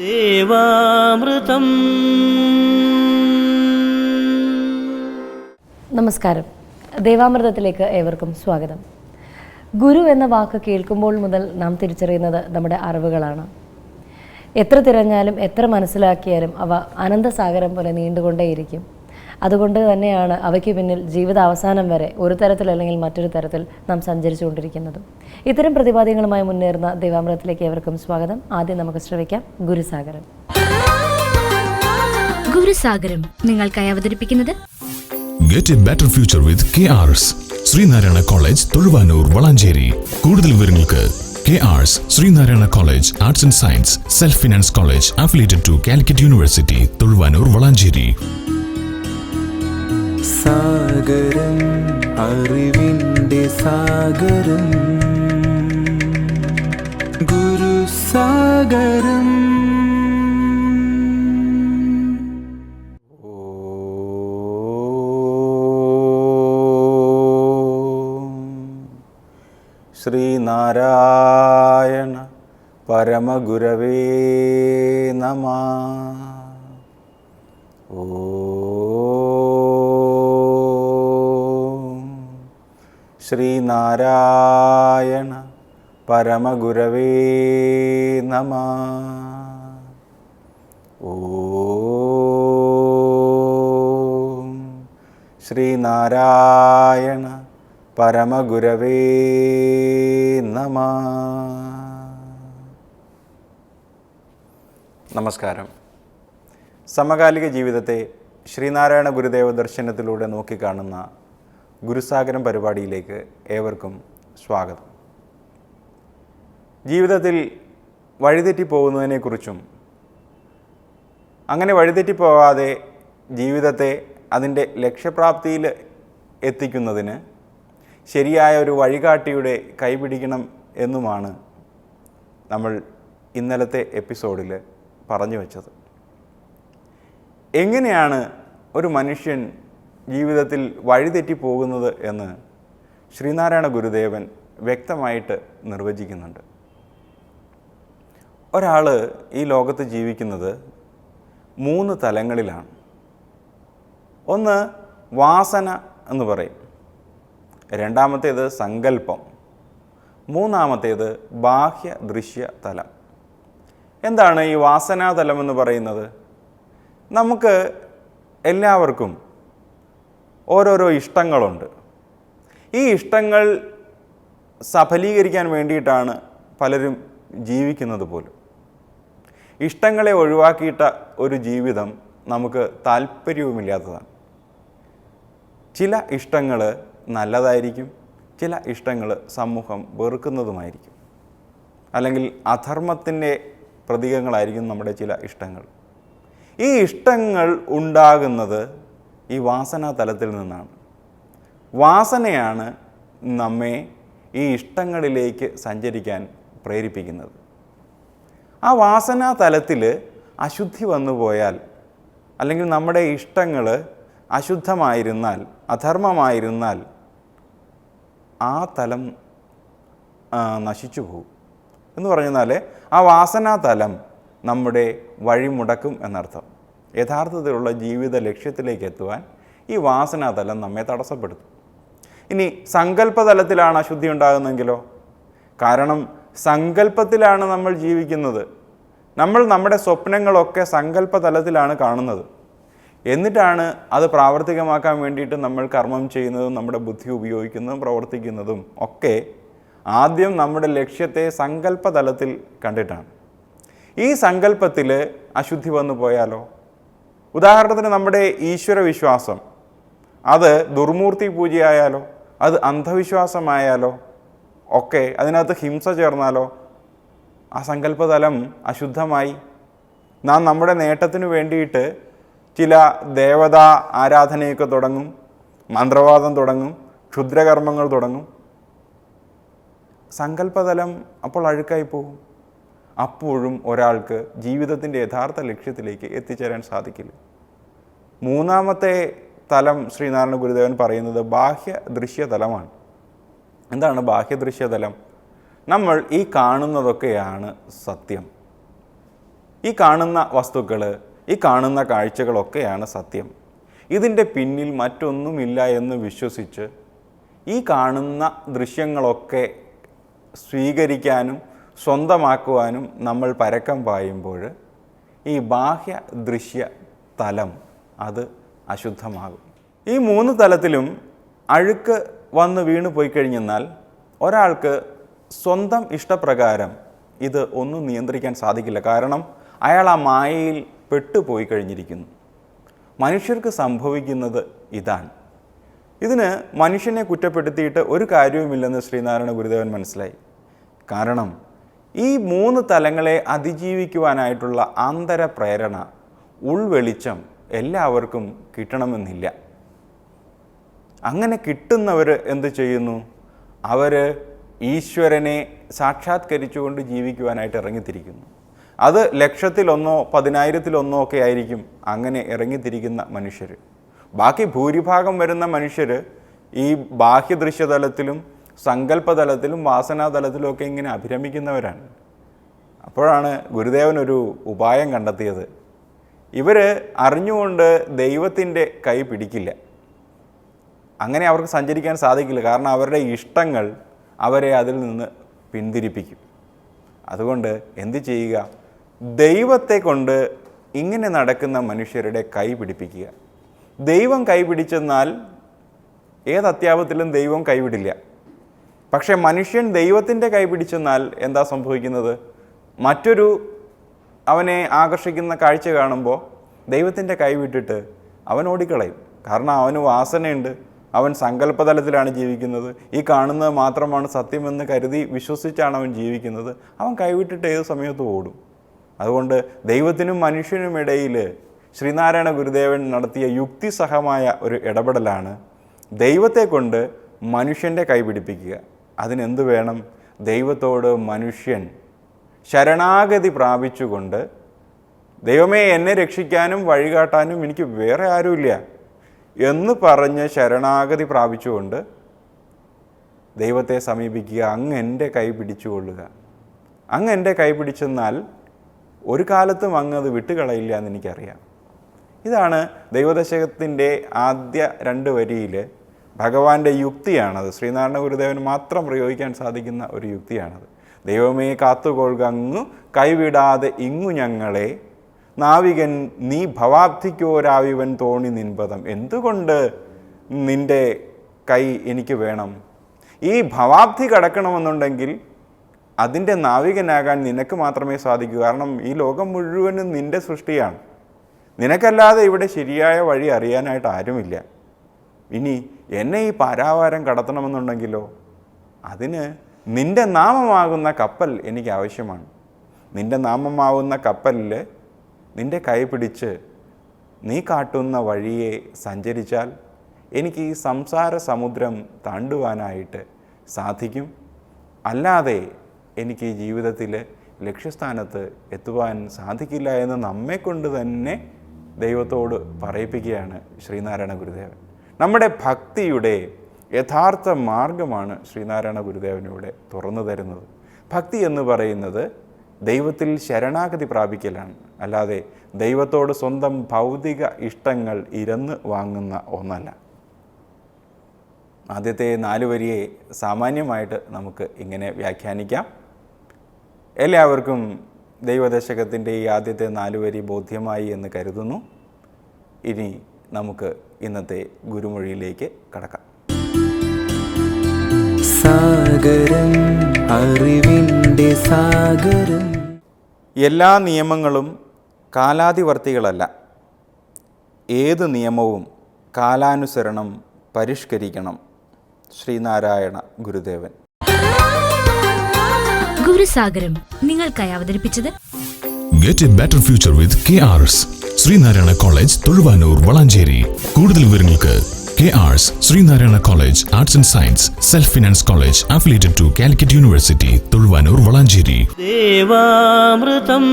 ദേവാമൃതം. നമസ്കാരം. ദേവാമൃതത്തിലേക്ക് ഏവർക്കും സ്വാഗതം. ഗുരു എന്ന വാക്ക് കേൾക്കുമ്പോൾ മുതൽ നാം തിരിച്ചറിയുന്നത് നമ്മുടെ അറിവുകളാണ്. എത്ര തിരഞ്ഞാലും എത്ര മനസ്സിലാക്കിയാലും അവ അനന്തസാഗരം പോലെ നീണ്ടുകൊണ്ടേയിരിക്കും. അതുകൊണ്ട് തന്നെയാണ് അവയ്ക്ക് പിന്നിൽ ജീവിത അവസാനം വരെ ഒരു തരത്തിൽ അല്ലെങ്കിൽ മറ്റൊരു തരത്തിൽ നാം സഞ്ചരിച്ചുകൊണ്ടിരിക്കുന്നതും. ഇത്തരം പ്രതിപാദ്യങ്ങളുമായി മുന്നേറുന്ന ദൈവാമൃതത്തിലേക്ക് ഏവർക്കും സ്വാഗതം. ആദ്യം നമുക്ക് ശ്രമിക്കാം ഗുരുസാഗരം. ഗുരുസാഗരം നിങ്ങൾക്കായി അവതരിപ്പിക്കുന്നത് get a better future with K R S Sreenarayana college Thozhuvanur Valanchery. കൂടുതൽ വിവരങ്ങൾക്ക് K R S Sreenarayana college arts and science self finance college affiliated to Calicut university Thozhuvanur Valanchery. സാഗരം അറിവിന്റെ സാഗരം. ഗുരുസാഗരം ശ്രീനാരായണ പരമഗുരവേ നമ. ഓം. ശ്രീനാരായണ പരമഗുരവേ നമ. ശ്രീനാരായണ പരമഗുരവേ നമ. നമസ്കാരം. സമകാലിക ജീവിതത്തെ ശ്രീനാരായണ ഗുരുദേവ ദർശനത്തിലൂടെ നോക്കിക്കാണുന്ന ഗുരുസാഗരം പരിപാടിയിലേക്ക് ഏവർക്കും സ്വാഗതം. ജീവിതത്തിൽ വഴിതെറ്റി പോകുന്നതിനെക്കുറിച്ചും അങ്ങനെ വഴിതെറ്റി പോകാതെ ജീവിതത്തെ അതിന്റെ ലക്ഷ്യപ്രാപ്തിയിൽ എത്തിക്കുന്നതിന് ശരിയായ ഒരു വഴികാട്ടിയുടെ കൈപിടിക്കണം എന്നുമാണ് നമ്മൾ ഇന്നലത്തെ എപ്പിസോഡിൽ പറഞ്ഞു വെച്ചത്. എങ്ങനെയാണ് ഒരു മനുഷ്യൻ ജീവിതത്തിൽ വഴിതെറ്റി പോകുന്നത് എന്ന് ശ്രീനാരായണ ഗുരുദേവൻ വ്യക്തമായിട്ട് നിർവചിക്കുന്നുണ്ട്. ഒരാൾ ഈ ലോകത്ത് ജീവിക്കുന്നത് മൂന്ന് തലങ്ങളിലാണ്. ഒന്ന് വാസന എന്ന് പറയും. രണ്ടാമത്തേത് സങ്കല്പം. മൂന്നാമത്തേത് ബാഹ്യ ദൃശ്യ തലം. എന്താണ് ഈ വാസനാതലം എന്ന് പറയുന്നത്? നമുക്ക് എല്ലാവർക്കും ഓരോരോ ഇഷ്ടങ്ങളുണ്ട്. ഈ ഇഷ്ടങ്ങൾ സഫലീകരിക്കാൻ വേണ്ടിയിട്ടാണ് പലരും ജീവിക്കുന്നത് പോലും. ഇഷ്ടങ്ങളെ ഒഴിവാക്കിയിട്ട ഒരു ജീവിതം നമുക്ക് താല്പര്യവുമില്ലാത്തതാണ്. ചില ഇഷ്ടങ്ങൾ നല്ലതായിരിക്കും ചില ഇഷ്ടങ്ങൾ സമൂഹം വെറുക്കുന്നതുമായിരിക്കും. അല്ലെങ്കിൽ അധർമ്മത്തിന്റെ പ്രതീകങ്ങളായിരിക്കും നമ്മുടെ ചില ഇഷ്ടങ്ങൾ. ഈ ഇഷ്ടങ്ങൾ ഉണ്ടാകുന്നത് ഈ വാസനാ തലത്തിൽ നിന്നാണ്. വാസനയാണ് നമ്മെ ഈ ഇഷ്ടങ്ങളിലേക്ക് സഞ്ചരിക്കാൻ പ്രേരിപ്പിക്കുന്നത്. ആ വാസനാ തലത്തിൽ അശുദ്ധി വന്നു പോയാൽ അല്ലെങ്കിൽ നമ്മുടെ ഇഷ്ടങ്ങൾ അശുദ്ധമായിരുന്നാൽ അധർമ്മമായിരുന്നാൽ ആ തലം നശിച്ചു പോകും. എന്ന് പറഞ്ഞാൽ ആ വാസനാ തലം നമ്മുടെ വഴിമുടക്കും എന്നർത്ഥം. യഥാർത്ഥത്തിലുള്ള ജീവിത ലക്ഷ്യത്തിലേക്ക് എത്തുവാൻ ഈ വാസനാ തലം നമ്മെ തടസ്സപ്പെടുത്തും. ഇനി സങ്കല്പതലത്തിലാണ് അശുദ്ധി ഉണ്ടാകുന്നെങ്കിലോ കാരണം സങ്കല്പത്തിലാണ് നമ്മൾ ജീവിക്കുന്നത്. നമ്മൾ നമ്മുടെ സ്വപ്നങ്ങളൊക്കെ സങ്കല്പതലത്തിലാണ് കാണുന്നത്. എന്നിട്ടാണ് അത് പ്രാവർത്തികമാക്കാൻ വേണ്ടിയിട്ട് നമ്മൾ കർമ്മം ചെയ്യുന്നതും നമ്മുടെ ബുദ്ധി ഉപയോഗിക്കുന്നതും പ്രവർത്തിക്കുന്നതും ഒക്കെ ആദ്യം നമ്മുടെ ലക്ഷ്യത്തെ സങ്കല്പതലത്തിൽ കണ്ടിട്ടാണ്. ഈ സങ്കല്പത്തിൽ അശുദ്ധി വന്നു പോയാലോ? ഉദാഹരണത്തിന് നമ്മുടെ ഈശ്വര വിശ്വാസം അത് ദുർമൂർത്തി പൂജയായാലോ അത് അന്ധവിശ്വാസമായാലോ ഒക്കെ അതിനകത്ത് ഹിംസ ചേർന്നാലോ ആ സങ്കല്പതലം അശുദ്ധമായി. നാം നമ്മുടെ നേട്ടത്തിന് വേണ്ടിയിട്ട് ചില ദേവതാ ആരാധനയൊക്കെ തുടങ്ങും മന്ത്രവാദം തുടങ്ങും ക്ഷുദ്രകർമ്മങ്ങൾ തുടങ്ങും. സങ്കല്പതലം അപ്പോൾ അഴുക്കായി പോകും. അപ്പോഴും ഒരാൾക്ക് ജീവിതത്തിന്റെ യഥാർത്ഥ ലക്ഷ്യത്തിലേക്ക് എത്തിച്ചേരാൻ സാധിക്കില്ല. മൂന്നാമത്തെ തലം ശ്രീനാരായണ ഗുരുദേവൻ പറയുന്നത് ബാഹ്യ ദൃശ്യതലമാണ് എന്താണ് ബാഹ്യ ദൃശ്യതലം നമ്മൾ ഈ കാണുന്നതൊക്കെയാണ് സത്യം. ഈ കാണുന്ന വസ്തുക്കൾ ഈ കാണുന്ന കാഴ്ചകളൊക്കെയാണ് സത്യം. ഇതിന്റെ പിന്നിൽ മറ്റൊന്നുമില്ല എന്ന് വിശ്വസിച്ച് ഈ കാണുന്ന ദൃശ്യങ്ങളൊക്കെ സ്വീകരിക്കാനും സ്വന്തമാക്കുവാനും നമ്മൾ പരക്കം പായുമ്പോൾ ഈ ബാഹ്യ ദൃശ്യ തലം അത് അശുദ്ധമാകും. ഈ മൂന്ന് തലത്തിലും അഴുക്ക് വന്ന് വീണ് പോയി കഴിഞ്ഞെന്നാൽ ഒരാൾക്ക് സ്വന്തം ഇഷ്ടപ്രകാരം ഇത് ഒന്നും നിയന്ത്രിക്കാൻ സാധിക്കില്ല. കാരണം അയാൾ ആ മായയിൽ പെട്ടുപോയി കഴിഞ്ഞിരിക്കുന്നു. മനുഷ്യർക്ക് സംഭവിക്കുന്നത് ഇതാണ്. ഇതിന് മനുഷ്യനെ കുറ്റപ്പെടുത്തിയിട്ട് ഒരു കാര്യവുമില്ലെന്ന് ശ്രീനാരായണ ഗുരുദേവൻ മനസ്സിലായി. കാരണം ഈ മൂന്ന് തലങ്ങളെ അതിജീവിക്കുവാനായിട്ടുള്ള ആന്തര പ്രേരണ ഉൾവെളിച്ചം എല്ലാവർക്കും കിട്ടണമെന്നില്ല. അങ്ങനെ കിട്ടുന്നവർ എന്ത് ചെയ്യുന്നു? അവർ ഈശ്വരനെ സാക്ഷാത്കരിച്ചുകൊണ്ട് ജീവിക്കുവാനായിട്ട് ഇറങ്ങിത്തിരിക്കുന്നു. അത് ലക്ഷത്തിലൊന്നോ പതിനായിരത്തിലൊന്നോ ഒക്കെ ആയിരിക്കും അങ്ങനെ ഇറങ്ങിത്തിരിക്കുന്ന മനുഷ്യർ ബാക്കി ഭൂരിഭാഗം വരുന്ന മനുഷ്യർ ഈ ബാഹ്യദൃശ്യതലത്തിലും സങ്കല്പതലത്തിലും വാസനാതലത്തിലും ഒക്കെ ഇങ്ങനെ അഭിരമിക്കുന്നവരാണ്. അപ്പോഴാണ് ഗുരുദേവൻ ഒരു ഉപായം കണ്ടെത്തിയത്. ഇവർ അറിഞ്ഞുകൊണ്ട് ദൈവത്തിന്റെ കൈ പിടിക്കില്ല. അങ്ങനെ അവർക്ക് സഞ്ചരിക്കാൻ സാധിക്കില്ല. കാരണം അവരുടെ ഇഷ്ടങ്ങൾ അവരെ അതിൽ നിന്ന് പിന്തിരിപ്പിക്കും. അതുകൊണ്ട് എന്ത് ചെയ്യുക? ദൈവത്തെ കൊണ്ട് ഇങ്ങനെ നടക്കുന്ന മനുഷ്യരുടെ കൈ പിടിപ്പിക്കുക. ദൈവം കൈപിടിച്ചെന്നാൽ ഏത് അത്യാപത്തിലും ദൈവം കൈവിടില്ല പക്ഷേ മനുഷ്യൻ ദൈവത്തിന്റെ കൈ പിടിച്ചെന്നാൽ എന്താ സംഭവിക്കുന്നത്? മറ്റൊരു അവനെ ആകർഷിക്കുന്ന കാഴ്ച കാണുമ്പോൾ ദൈവത്തിന്റെ കൈ വിട്ടിട്ട് അവൻ ഓടിക്കളയും. കാരണം അവന് വാസനയുണ്ട്. അവൻ സങ്കല്പതലത്തിലാണ് ജീവിക്കുന്നത്. ഈ കാണുന്നത് മാത്രമാണ് സത്യമെന്ന് കരുതി വിശ്വസിച്ചാണ് അവൻ ജീവിക്കുന്നത്. അവൻ കൈവിട്ടിട്ട് ഏത് സമയത്തും ഓടും. അതുകൊണ്ട് ദൈവത്തിനും മനുഷ്യനും ഇടയിൽ ശ്രീനാരായണ ഗുരുദേവൻ നടത്തിയ യുക്തിസഹമായ ഒരു ഇടപെടലാണ് ദൈവത്തെ കൊണ്ട് മനുഷ്യന്റെ കൈ പിടിപ്പിക്കുക. അതിനെന്ത് വേണം? ദൈവത്തോട് മനുഷ്യൻ ശരണാഗതി പ്രാപിച്ചുകൊണ്ട് ദൈവമേ എന്നെ രക്ഷിക്കാനും വഴികാട്ടാനും എനിക്ക് വേറെ ആരുമില്ല എന്ന് പറഞ്ഞ് ശരണാഗതി പ്രാപിച്ചുകൊണ്ട് ദൈവത്തെ സമീപിക്കുക. അങ്ങ് എന്റെ കൈ പിടിച്ചുകൊള്ളുക. അങ്ങ് എന്റെ കൈ പിടിച്ചെന്നാൽ ഒരു കാലത്തും അങ്ങ് അത് വിട്ടുകളയില്ല എന്ന് എനിക്കറിയാം. ഇതാണ് ദൈവദശകത്തിന്റെ ആദ്യ രണ്ട് വരിയിൽ ഭഗവാന്റെ യുക്തിയാണത്. ശ്രീനാരായണ ഗുരുദേവന് മാത്രം പ്രയോഗിക്കാൻ സാധിക്കുന്ന ഒരു യുക്തിയാണത്. ദൈവമേ കാത്തുകൊള്ളുക. അങ്ങ് കൈവിടാതെ ഇങ്ങു ഞങ്ങളെ. നാവികൻ നീ ഭവാബ്ധിക്കോരാവിവൻ തോണി നിൻപദം. എന്തുകൊണ്ട് നിന്റെ കൈ എനിക്ക് വേണം? ഈ ഭവാബ്ധി കടക്കണമെന്നുണ്ടെങ്കിൽ അതിന്റെ നാവികനാകാൻ നിനക്ക് മാത്രമേ സാധിക്കൂ. കാരണം ഈ ലോകം മുഴുവനും നിന്റെ സൃഷ്ടിയാണ്. നിനക്കല്ലാതെ ഇവിടെ ശരിയായ വഴി അറിയാനായിട്ട് ആരുമില്ല. ഇനി എന്നെ ഈ പാരാവാരം കടത്തണമെന്നുണ്ടെങ്കിലോ? അതിന് നിന്റെ നാമമാകുന്ന കപ്പൽ എനിക്ക് ആവശ്യമാണ്. നിന്റെ നാമമാകുന്ന കപ്പലിൽ നിന്റെ കൈ പിടിച്ച് നീ കാട്ടുന്ന വഴിയെ സഞ്ചരിച്ചാൽ എനിക്ക് ഈ സംസാര സമുദ്രം താണ്ടുവാനായിട്ട് സാധിക്കും. അല്ലാതെ എനിക്ക് ഈ ജീവിതത്തിൽ ലക്ഷ്യസ്ഥാനത്ത് എത്തുവാൻ സാധിക്കില്ല എന്ന് നമ്മെക്കൊണ്ട് തന്നെ ദൈവത്തോട് പറയിപ്പിക്കുകയാണ് ശ്രീനാരായണ ഗുരുദേവൻ. നമ്മുടെ ഭക്തിയുടെ യഥാർത്ഥ മാർഗമാണ് ശ്രീനാരായണ ഗുരുദേവനിവിടെ തുറന്നു തരുന്നത്. ഭക്തി എന്ന് പറയുന്നത് ദൈവത്തിൽ ശരണാഗതി പ്രാപിക്കലാണ്. അല്ലാതെ ദൈവത്തോട് സ്വന്തം ഭൗതിക ഇഷ്ടങ്ങൾ ഇരന്ന് വാങ്ങുന്ന ഒന്നല്ല. ആദ്യത്തെ നാല് വരിയെ സാമാന്യമായിട്ട് നമുക്ക് ഇങ്ങനെ വ്യാഖ്യാനിക്കാം. എല്ലാവർക്കും ദൈവദശകത്തിന്റെ ഈ ആദ്യത്തെ നാല് വരി ബോധ്യമായി എന്ന് കരുതുന്നു. ഇനി നമുക്ക് ഇന്നത്തെ ഗുരുമൊഴിയിലേക്ക് കടക്കാം. സാഗരം അറിവിന്റെ സാഗരം. എല്ലാ നിയമങ്ങളും കാലാതിവർത്തികളല്ല ഏത് നിയമവും കാലാനുസരണം പരിഷ്കരിക്കണം. ശ്രീനാരായണ ഗുരുദേവൻ. ഗുരുസാഗരം നിങ്ങൾക്കായി അവതരിപ്പിച്ചത് Get a better future with KRs. Sreenarayana college Thozhuvanur Valanchery. കൂടുതൽ വിവരങ്ങൾക്ക് K R S Sreenarayana college arts and science self finance college affiliated to Calicut university Thozhuvanur Valanchery. ദേവാമൃതം.